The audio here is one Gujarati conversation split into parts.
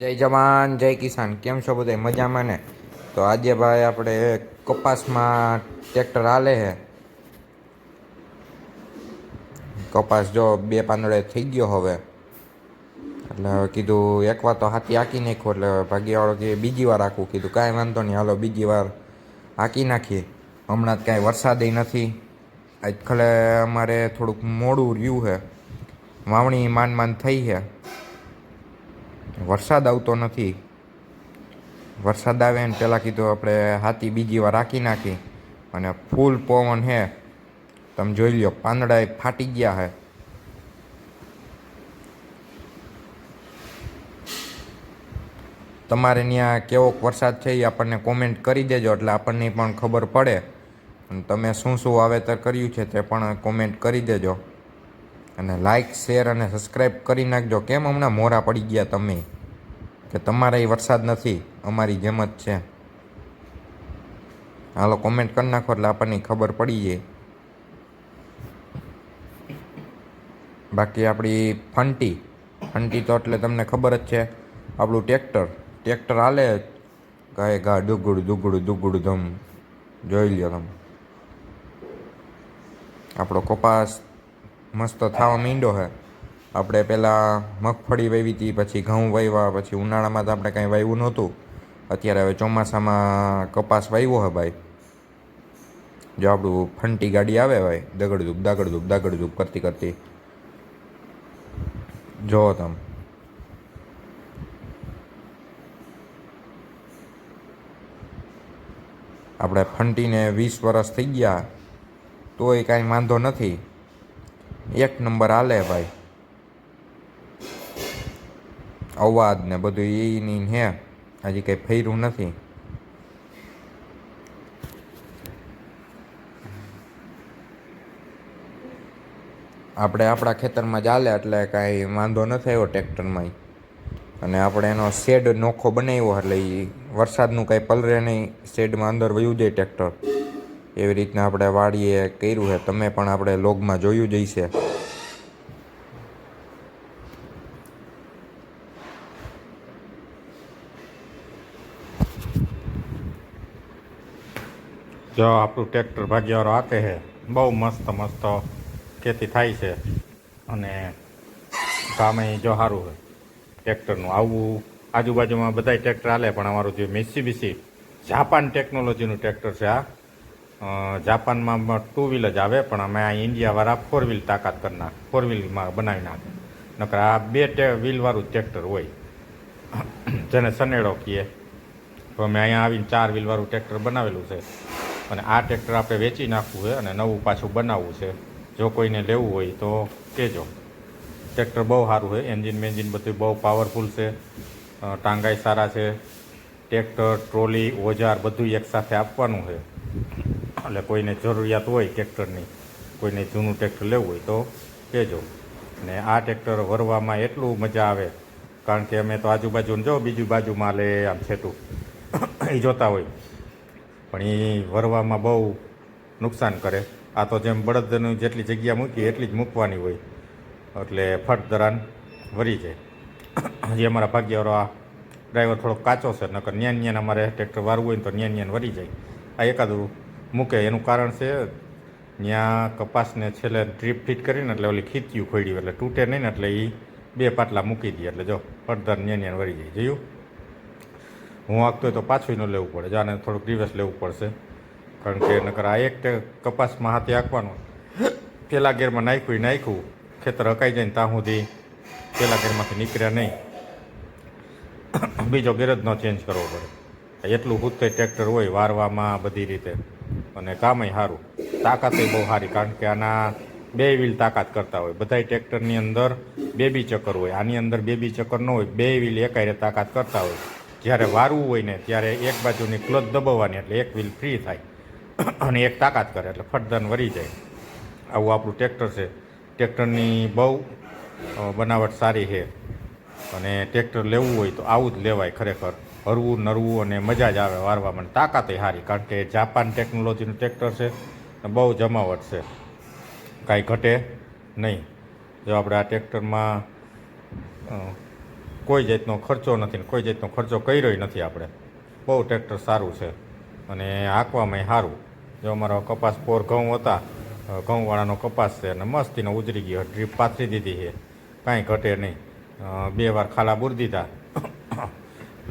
જય જવાન, જય કિસાન. કેમ છો બધા? મજામાં ને? તો આજે ભાઈ આપણે કપાસમાં ટ્રેક્ટર હાલે છે. કપાસ જો બે પાંદડે થઈ ગયો હવે. એટલે હવે કીધું એક વાર તો હાથી હાકી નાખ્યો એટલે ભાગ્યવાળો કે બીજી વાર હાકું. કીધું કાંઈ વાંધો નહીં, હાલો બીજી વાર હાકી નાખીએ. હમણાં જ કાંઈ વરસાદય નથી. આજકાલે અમારે થોડુંક મોડું રહ્યું છે. વાવણી માંડ માંડ થઈ છે. વરસાદ આવતો નથી. વરસાદ આવે ને પહેલાં કીધું આપણે હાથી બીજી વાર રાખી નાખી અને ફૂલ પવન હે. તમે જોઈ લ્યો, પાંદડા ફાટી ગયા હે. તમારે ત્યાં કેવોક વરસાદ છે એ આપણને કોમેન્ટ કરી દેજો, એટલે આપણને પણ ખબર પડે. અને તમે શું શું વાવેતર કર્યું છે તે પણ કોમેન્ટ કરી દેજો. અને લાઇક શેર અને સબસ્ક્રાઈબ કરી નાખજો. કેમ હમણાં મોરા પડી ગયા તમે? કે તમારે એ વરસાદ નથી. અમારી જેમ જ છે. હાલો કોમેન્ટ કરી નાખો એટલે આપણને ખબર પડી જાય. બાકી આપણી ફંટી. ફંટી તો એટલે તમને ખબર જ છે. આપણું ટ્રેક્ટર. ટ્રેક્ટર હાલે ગાય ગા દુગડું દુગડું દુગડું ધમ. જોઈ લ્યો તમે. આપણો કપાસ મસ્ત થવા માંડ્યો છે આપણે પહેલાં મગફળી વાવી હતી પછી ઘઉં વાવ્યા પછી ઉનાળામાં તો આપણે કાંઈ વાવ્યું નહોતું. અત્યારે હવે ચોમાસામાં કપાસ વાવ્યો હે ભાઈ. જો આપણું ફંટી ગાડી આવે ભાઈ, દગડધૂપ, દાગડધૂપ દાગડધૂપ કરતી કરતી. જો તમે. આપણે ફંટીને વીસ વર્ષ થઈ ગયા, તોય કાંઈ વાંધો નથી. એક નંબર હાલે ભાઈ. અવાજ ને બધું એની હે. હજી કંઈ ફેર્યું નથી. આપણે આપણા ખેતરમાં ચાલે એટલે કાંઈ વાંધો નથી આવ્યો ટ્રેક્ટરમાં અને આપણે એનો શેડ નોખો બનાવ્યો એટલે એ વરસાદનું કાંઈ પલરે નહીં, શેડમાં અંદર વયું જાય ટ્રેક્ટર. એવી રીતના આપણે વાડીએ કર્યું છે. તમે પણ આપણે લોગમાં જોયું જ હશે. જો આપણું ટ્રેક્ટર ભાગ્યવાળો આપે છે. બહુ મસ્ત મસ્ત ખેતી થાય છે. અને કામે જો સારું છે. ટ્રેક્ટરનું આવું આજુબાજુમાં બધાય ટ્રેક્ટર હાલે, પણ અમારું જે મિસીબીસી જાપાન ટેકનોલોજીનું ટ્રેક્ટર છે આ જાપાનમાં ટુ વ્હીલ જ આવે, પણ અમે આ ઇન્ડિયાવાળા ફોર વ્હીલ તાકાત કરી નાખ ફોર વ્હીલમાં બનાવી નાખે. નકર આ બે વ્હીલવાળું ટ્રેક્ટર હોય, જેને સનેડો કહીએ. તો અમે અહીંયા આવીને ચાર વ્હીલવાળું ટ્રેક્ટર બનાવેલું છે. અને આ ટ્રેક્ટર આપણે વેચી નાખવું છે અને નવું પાછું બનાવવું છે. જો કોઈને લેવું હોય તો કહેજો ટ્રેક્ટર બહુ સારું છે એન્જિન મેન્જિન બધું બહુ પાવરફુલ છે ટાંગાઈ સારા છે. ટ્રેક્ટર ટ્રોલી ઓજાર બધું એકસાથે આપવાનું છે. એટલે કોઈને જરૂરિયાત હોય ટ્રેક્ટરની, કોઈને જૂનું ટ્રેક્ટર લેવું હોય તો કહેજો ને આ ટ્રેક્ટર વરવામાં એટલું મજા આવે, કારણ કે અમે તો આજુબાજુ જો બીજી બાજુમાં લે આમ છેટું, એ જોતા હોય. પણ એ વરવામાં બહુ નુકસાન કરે. આ તો જેમ બળદની જેટલી જગ્યા મૂકી એટલી જ મૂકવાની હોય. એટલે ફટ દરાન વરી જાય. હજી અમારા ભાગ્યવાળો આ ડ્રાઈવર થોડો કાચો છે, નકર ન્યાન ન્યાન અમારે ટ્રેક્ટર વારવું હોય તો ન્યાન ન્યાન વરી જાય. આ એકાદું મૂકે, એનું કારણ છે ત્યાં કપાસને છેલ્લે ડ્રીપ ફિટ કરીને એટલે ઓલી ખીચ્યું ખોડ્યું એટલે તૂટે નહીં ને એટલે એ બે પાટલા મૂકી દે એટલે જો ફટદર ન્યાન વળી જાય. જોયું? હું વાગતો તો પાછું ન લેવું પડે. જાને થોડુંક રિવર્સ લેવું પડશે. કારણ કે નકર આ એક કપાસમાં હાથે હાંકવાનું પેલા ગેરમાં નાખ્યું નાખ્યું. ખેતર હકાઈ જાય ને ત્યાં સુધી પેલા ગેરમાંથી નીકળ્યા નહીં. બીજો ગેર જ ન ચેન્જ કરવો પડે. એટલું હુતે ટ્રેક્ટર હોય વારવામાં બધી રીતે. અને કામય સારું તાકાતે બહુ સારી કારણ કે આના બે વ્હીલ તાકાત કરતા હોય. બધાય ટ્રેક્ટરની અંદર બે બી ચક્કર હોય. આની અંદર બે બી ચક્કર ન હોય, બે વ્હીલ એકાયરે તાકાત કરતા હોય. જ્યારે વારવું હોય ને, ત્યારે એક બાજુની ક્લચ દબાવવાની, એટલે એક વ્હીલ ફ્રી થાય. અને એક તાકાત કરે, એટલે ફટદન વરી જાય. આવું આપણું ટ્રેક્ટર છે. ટ્રેક્ટરની બહુ બનાવટ સારી છે. અને ટ્રેક્ટર લેવું હોય તો આવું જ લેવાય ખરેખર. હરવું, નરવું અને મજા જ આવે વારવામાં તાકાતે સારી કારણ કે જાપાન ટેકનોલોજીનું ટ્રેક્ટર છે અને બહુ જમાવટ છે. કાંઈ ઘટે નહીં. જો આપણે આ ટ્રેક્ટરમાં કોઈ જાતનો ખર્ચો નથી ને કોઈ જાતનો ખર્ચો કર્યો નથી આપણે. બહુ ટ્રેક્ટર સારું છે અને હાંકવામાં સારું જો અમારો કપાસ પોર ઘઉં હતા ઘઉંવાળાનો કપાસ છે અને મસ્તીનો ઉજરી ગયો ડ્રીપ પાથરી દીધી છે. કાંઈ ઘટે નહીં. બે વાર ખાલા બૂર દીધા.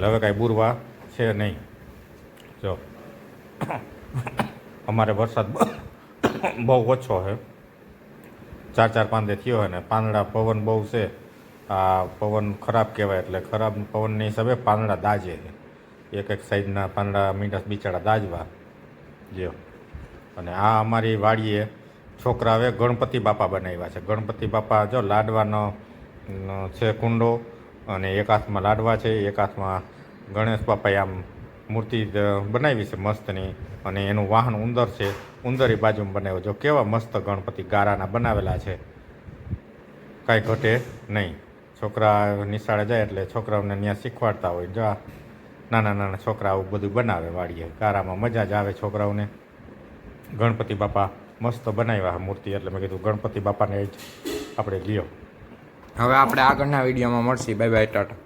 હવે કાંઈ બુરવા છે નહીં. જો. અમારે વરસાદ બહુ ઓછો છે. ચાર ચાર પાંદે થયો હોય ને, પાંદડા પવન બહુ છે. આ પવન ખરાબ કહેવાય એટલે ખરાબ પવનની હિસાબે પાંદડા દાજે એક એક સાઈડના પાંદડા મીંડા બિચારા દાજવા. જો. અને આ અમારી વાડીએ છોકરાઓએ ગણપતિ બાપા બનાવ્યા છે. ગણપતિ બાપા જો લાડવાનો છે કુંડો. અને એક હાથમાં લાડવા છે, એક હાથમાં ગણેશ બાપાએ આમ મૂર્તિ બનાવી છે મસ્તની અને એનું વાહન ઉંદર છે ઉંદરી બાજુમાં બનાવ્યો. જો કેવા મસ્ત ગણપતિ ગારાના બનાવેલા છે. કાંઈ ઘટે નહીં. છોકરા નિશાળે જાય એટલે છોકરાઓને ત્યાં શીખવાડતા હોય. જો નાના નાના છોકરા આવું બધું બનાવે વાડીએ. ગારામાં મજા જ આવે છોકરાઓને. ગણપતિ બાપા મસ્ત બનાવ્યા મૂર્તિ. એટલે મેં કીધું ગણપતિ બાપાને જ આપણે લ્યો. હવે આપણે આગળના વિડીયોમાં મળશી. Bye bye Tata.